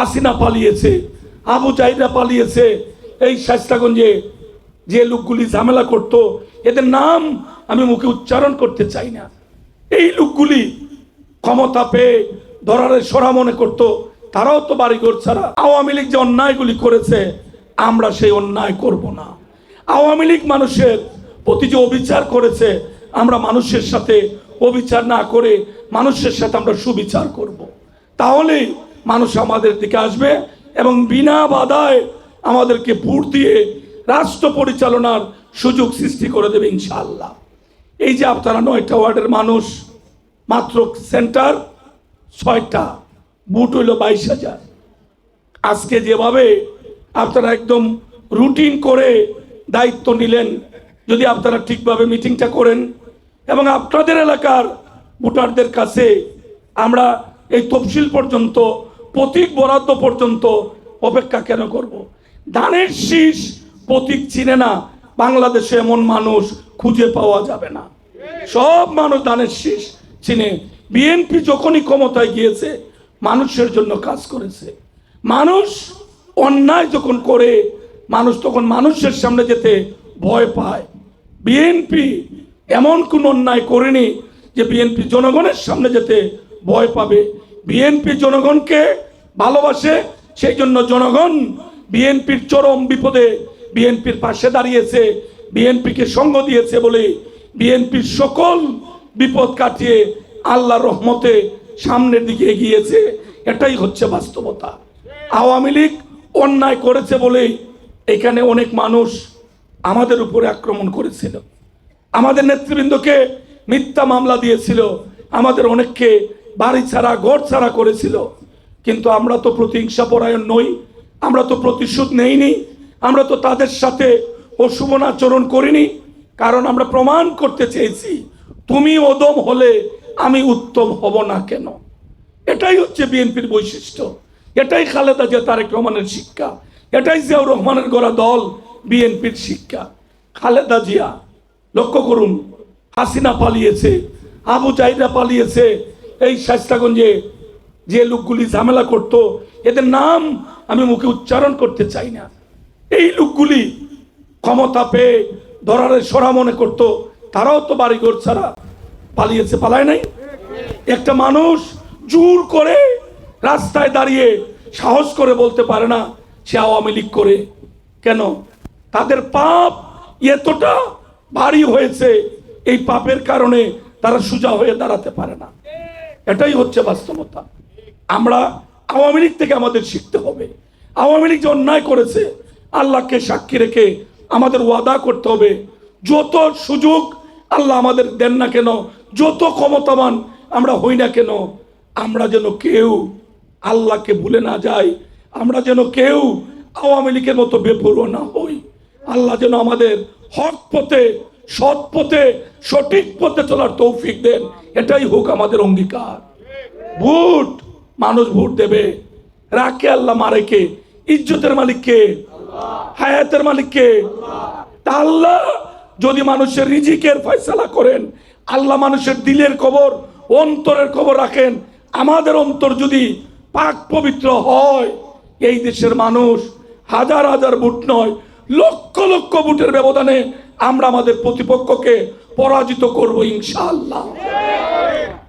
হাসিনা পালিয়েছে, আবু জাহিরা পালিয়েছে। এই শাস্তাগঞ্জে যে লোকগুলি ঝামেলা করত, এদের নাম আমি মুখে উচ্চারণ করতে চাই না। এই লোকগুলি ক্ষমতা পেয়ে ধরারে সরা মনে করত, তারাও তো বাড়িঘর ছাড়া। আওয়ামী লীগ যে অন্যায়গুলি করেছে, আমরা সেই অন্যায় করব না। আওয়ামী লীগ মানুষের প্রতি যে অবিচার করেছে, আমরা মানুষের সাথে অবিচার না করে মানুষের সাথে আমরা সুবিচার করব। তাহলেই মানুষ আমাদের দিকে আসবে এবং বিনা বাধায় আমাদেরকে ভোট দিয়ে রাষ্ট্র পরিচালনার সুযোগ সৃষ্টি করে দেবে ইনশাআল্লাহ। এই যে আপনারা নয়টা ওয়ার্ডের মানুষ, মাত্র সেন্টার ছয়টা, বুট হইল বাইশ হাজার। আজকে যেভাবে আপনারা একদম রুটিন করে দায়িত্ব নিলেন, যদি আপনারা ঠিকভাবে মিটিংটা করেন এবং আপনাদের এলাকার ভোটারদের কাছে আমরা এই তফসিল পর্যন্ত প্রতীক বরাদ্দ পর্যন্ত অপেক্ষা কেন করব। ধানের শীষ প্রতীক চিনে না, বাংলাদেশে এমন মানুষ খুঁজে পাওয়া যাবে না। সব মানুষ ধানের শীষ চিনে। বিএনপি যখনই ক্ষমতায় গিয়েছে, মানুষের জন্য কাজ করেছে। মানুষ অন্যায় যখন করে, মানুষ তখন মানুষের সামনে যেতে ভয় পায়। বিএনপি এমন কোন অন্যায় করেনি যে বিএনপি জনগণের সামনে যেতে ভয় পাবে। বিএনপি জনগণকে ভালোবাসে সেই জন্য জনগণ বিএনপির চরম বিপদে বিএনপির পাশে দাঁড়িয়েছে, বিএনপিকে সঙ্গ দিয়েছে বলে বিএনপির সকল বিপদ কাটিয়ে আল্লাহ রহমতে সামনের দিকে এগিয়েছে। এটাই হচ্ছে বাস্তবতা। আওয়ামী লীগ অন্যায় করেছে বলেই এখানে অনেক মানুষ আমাদের উপরে আক্রমণ করেছিল। আমাদের নেতৃবৃন্দকে মিথ্যা মামলা দিয়েছিল। আমাদের অনেককে বাড়ি ছাড়া, ঘর ছাড়া করেছিল। কিন্তু আমরা তো প্রতিহিংসা পরায়ণ নই, আমরা তো প্রতিশোধ নেইনি, আমরা তো তাদের সাথে অশুভন আচরণ করিনি, কারণ আমরা প্রমাণ করতে চেয়েছি, তুমি ওদম হলে আমি উত্তম হব না কেন? এটাই হচ্ছে বিএনপির বৈশিষ্ট্য। এটাই খালেদা জিয়া, তারেক রহমানের শিক্ষা। এটাই জিয়াউর রহমানের গড়া দল, বিএনপির শিক্ষা। খালেদা জিয়া, লক্ষ্য করুন, হাসিনা পালিয়েছে, আবু জাহিরা পালিয়েছে এই শাস্তাগঞ্জে যে লোকগুলি ঝামেলা করত, এদের নাম আমি মুখে উচ্চারণ করতে চাই না। এই লোকগুলি ক্ষমতা পেয়ে ধরারে সরা মনে করত, তারাও তো বাড়িঘর ছাড়া পালিয়েছে, পালায় নাই। একটা মানুষ জোর করে রাস্তায় দাঁড়িয়ে সাহস করে বলতে পারে না, সে আওয়ামী লীগ করে। কেন? তাদের পাপ এতটা ভারী হয়েছে, এই পাপের কারণে তারা সোজা হয়ে দাঁড়াতে পারে না। এটাই হচ্ছে বাস্তবতা। আমরা আওয়ামী লীগ থেকে আমাদের শিখতে হবে। আওয়ামী লীগ যে অন্যায় করেছে, আল্লাহকে সাক্ষী রেখে আমাদের ওয়াদা করতে হবে। যত সুযোগ আল্লাহ আমাদের দেন না কেন, যত ক্ষমতাবান আমরা হই না কেন, আমরা যেন কেউ আল্লাহকে ভুলে না যাই, আমরা যেন কেউ আওয়ামী লীগের মতো বেপরোয়া না হই। আল্লাহ যেন আমাদের হক পথে সৎ পথে, সঠিক পথে চলার তৌফিক দেন। এটাই হোক আমাদের অঙ্গীকার। ভোট, মানুষ ভোট দেবে। রাখে আল্লাহ মারেকে। ইজ্জতের মালিককে। হায়াতের মালিককে। আল্লাহ যদি মানুষের রিজিকের ফয়সালা করেন, আল্লাহ মানুষের দিলের খবর অন্তরের খবর রাখেন। আমাদের অন্তর যদি পাক পবিত্র হয়, এই দেশের মানুষ হাজার হাজার বুট নয় লক্ষ লক্ষ ভোটের ব্যবধানে আমরা আমাদের প্রতিপক্ষকে পরাজিত করব ইনশাআল্লাহ।